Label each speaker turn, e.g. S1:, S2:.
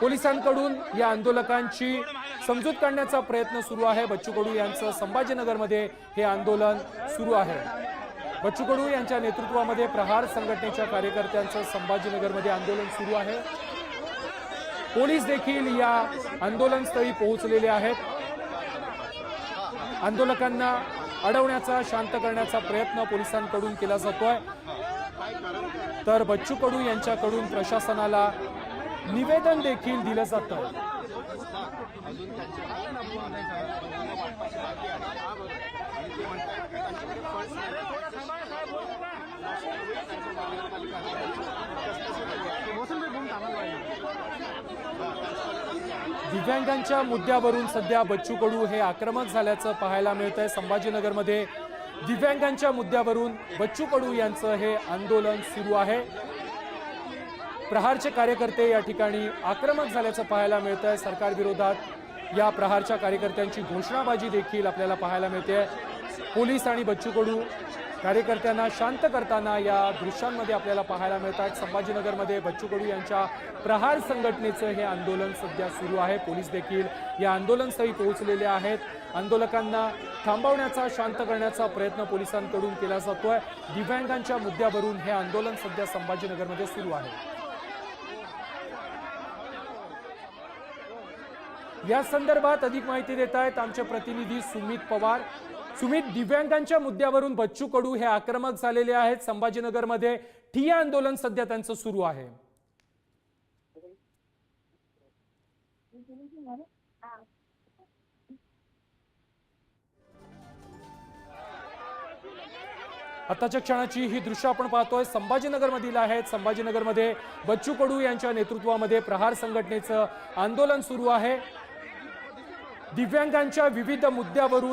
S1: पोलिसांकडून या आंदोलकांची समजूत काढण्याचा प्रयत्न सुरू आहे. बच्चू कडू यांचं संभाजीनगरमध्ये हे आंदोलन सुरू आहे. बच्चू कडू यांच्या नेतृत्वामध्ये प्रहार संघटनेच्या कार्यकर्त्यांचं संभाजीनगरमध्ये आंदोलन सुरू आहे. पोलीस देखील या आंदोलनस्थळी पोहोचलेले आहेत. आंदोलकांना अडवण्याचा शांत करण्याचा प्रयत्न पोलिसांकडून केला जातोय. तर बच्चू कडू यांच्याकडून प्रशासनाला निवेदन देखील दिलं जातं. दिव्यांगांच्या मुद्द्यावरून सध्या बच्चू कडू हे आक्रमक झाल्याचं पाहायला मिळत आहे संभाजीनगरमध्ये दिव्यांगांच्या मुद्द्यावरून बच्चू कडू यांचं हे आंदोलन सुरू आहे. प्रहारचे कार्यकर्ते या ठिकाणी आक्रमक झाल्याचं पाहायला मिळत आहे सरकारविरोधात या प्रहारच्या कार्यकर्त्यांची घोषणाबाजी देखील आपल्याला पाहायला मिळते. पोलीस आणि बच्चू कडू कार्यकर्त्यांना शांत करताना या दृश्यांमध्ये आपल्याला पाहायला मिळतात संभाजीनगरमध्ये बच्चू कडू यांच्या प्रहार संघटनेचं हे आंदोलन सध्या सुरू आहे. पोलीस देखील या आंदोलनस्थळी पोहोचलेले आहेत. आंदोलकांना थांबवण्याचा शांत करण्याचा प्रयत्न पोलिसांकडून केला जातोय. दिव्यांगांच्या मुद्द्यावरून हे आंदोलन सध्या संभाजीनगरमध्ये सुरू आहे. या संदर्भात अधिक माहिती देत आहेत आमचे प्रतिनिधी सुमित पवार. सुमित दिव्यांगांच्या मुद्द्यावरून बच्चू कडू हे आक्रमक झालेले आहेत. संभाजीनगरमध्ये ठिया आंदोलन सध्या त्यांचं सुरू आहे. आताच्या क्षणाची ही दृश्य आपण पाहतोय. संभाजीनगर मधील आहेत. संभाजीनगरमध्ये बच्चू कडू यांच्या नेतृत्वामध्ये प्रहार संघटनेचं आंदोलन सुरू आहे. दिव्यांगांच्या विविध मुद्द्यावरून